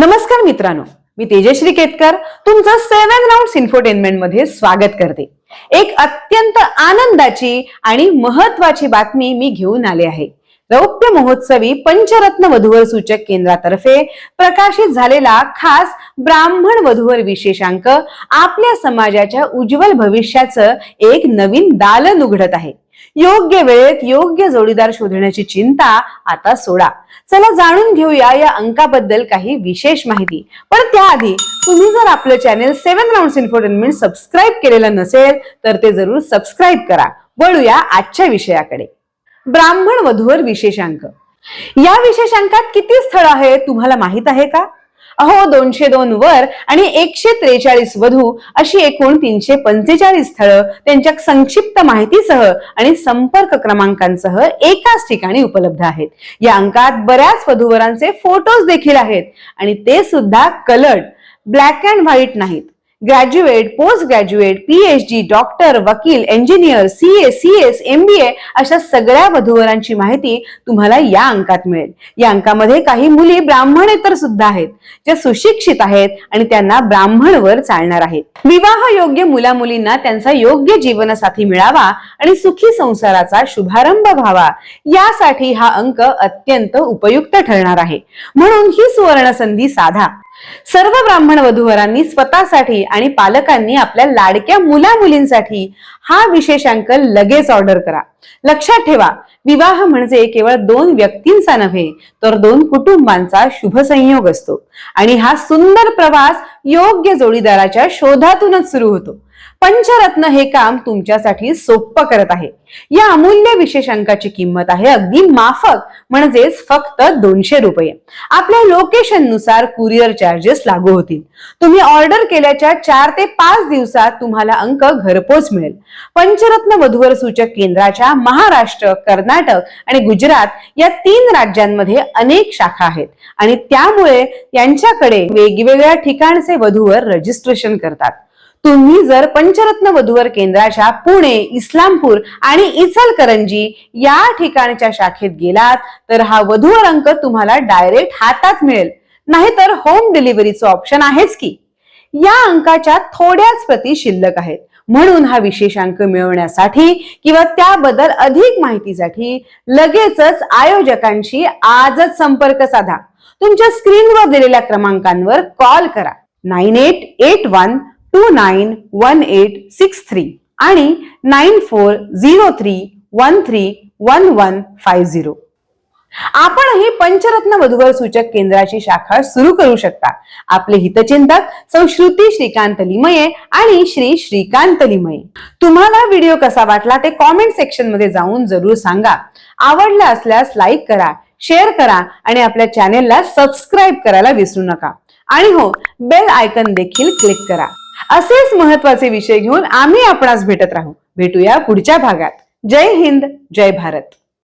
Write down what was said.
नमस्कार मित्रांनो मी तेजश्री केतकर तुमचं सेव्हन राऊंड इन्फोटेनमेंटमध्ये स्वागत करते. एक अत्यंत आनंदाची आणि महत्वाची बातमी मी घेऊन आले आहे. रौप्य महोत्सवी पंचरत्न वधूवर सूचक केंद्रातर्फे प्रकाशित झालेला खास ब्राह्मण वधूवर विशेषांक आपल्या समाजाच्या उज्ज्वल भविष्याचं एक नवीन दालन उघडत आहे. योग्य वेळेत योग्य जोडीदार शोधण्याची चिंता आता सोडा. चला जाणून घेऊया या अंकाबद्दल काही विशेष माहिती. पण त्याआधी तुम्ही जर आपलं channel seven round infotainment subscribe केलेलं नसेल तर ते जरूर सबस्क्राईब करा. वळूया आजच्या विषयाकडे. ब्राह्मण वधूवर विशेषांक या विशेषांकात किती स्थळ आहेत तुम्हाला माहीत आहे का? अहो दोनशे दोन वर आणि एकशे त्रेचाळीस वधू अशी एकूण तीनशे पंचेचाळीस स्थळं त्यांच्या संक्षिप्त माहितीसह आणि संपर्क क्रमांकांसह एकाच ठिकाणी उपलब्ध आहेत. या अंकात बऱ्याच वधूवरांचे फोटोज देखील आहेत आणि ते सुद्धा कलर्ड ब्लॅक अँड व्हाईट नाहीत. Graduate post graduate PhD doctor वकील engineer C A C S M B A अशा सगळ्या वधूवरांची माहिती तुम्हाला या अंकात मिळेल. या अंकामध्ये काही मुली ब्राह्मणेतर सुद्धा आहेत ज्या सुशिक्षित आहेत आणि त्यांना ब्राह्मणवर चालणार आहेत. विवाह योग्य मुला मुलींना त्यांचा योग्य जीवनसाथी मिळावा आणि सुखी संसाराचा शुभारंभ व्हावा यासाठी हा अंक अत्यंत उपयुक्त ठरणार आहे. म्हणून ही सुवर्ण संधी साधा. सर्व ब्राह्मण वधूवरांनी स्वतःसाठी आणि पालकांनी आपल्या लाडक्या मुला मुलींसाठी हा विशेषांक लगेच ऑर्डर करा. लक्षात ठेवा विवाह म्हणजे केवळ दोन व्यक्तींचा नव्हे तर दोन कुटुंबांचा शुभ संयोग असतो. आणि हा सुंदर प्रवास योग्य जोडीदाराच्या शोधातूनच सुरू होतो. पंचरत्न हे काम तुमच्यासाठी सोपं करत आहे. या अमूल्य विशेषांकाची किंमत आहे अगदी माफक म्हणजेच फक्त दोनशे रुपये. आपल्या लोकेशननुसार कुरिअर चार्जेस लागू होतील. तुम्ही ऑर्डर केल्याच्या चार ते पाच दिवसात तुम्हाला अंक घरपोच मिळेल. पंचरत्न वधूवर सूचक केंद्राच्या महाराष्ट्र कर्नाटक आणि गुजरात या तीन राज्यांमध्ये अनेक शाखा आहेत. आणि त्यामुळे यांच्याकडे वेगवेगळ्या ठिकाणचे वधूवर रजिस्ट्रेशन करतात. तुम्ही जर पंचरत्न वधूवर केंद्राच्या पुणे इस्लामपूर आणि इचलकरंजी या ठिकाणच्या शाखेत गेलात तर हा वधूवर अंक तुम्हाला डायरेक्ट हातात मिळेल. नाहीतर होम डिलिव्हरीचं ऑप्शन आहेच की. या अंकाच्या थोड्याच प्रती शिल्लक आहेत. म्हणून हा विशेषांक मिळवण्यासाठी किंवा त्याबद्दल अधिक माहितीसाठी लगेचच आयोजकांशी आजच संपर्क साधा. तुमच्या स्क्रीनवर दिलेल्या क्रमांकांवर कॉल करा. Nine eight eight one two nine one eight six three आणि nine four zero three one three one one five zero. आपणही पंचरत्न वधूवर सूचक केंद्राची शाखा सुरू करू शकता. आपले हितचिंतक संश्रुती श्रीकांत लिमये आणि श्री श्रीकांत लिमये. तुम्हाला व्हिडिओ कसा वाटला ते कॉमेंट सेक्शनमध्ये जाऊन जरूर सांगा. आवडला असल्यास लाईक करा शेअर करा आणि आपल्या चॅनेलला सबस्क्राईब करायला विसरू नका. आणि हो बेल आयकन देखील क्लिक करा. असेच महत्त्वाचे विषय घेऊन आम्ही आपणास भेटत राहू. भेटूया पुढच्या भागात. जय हिंद जय भारत.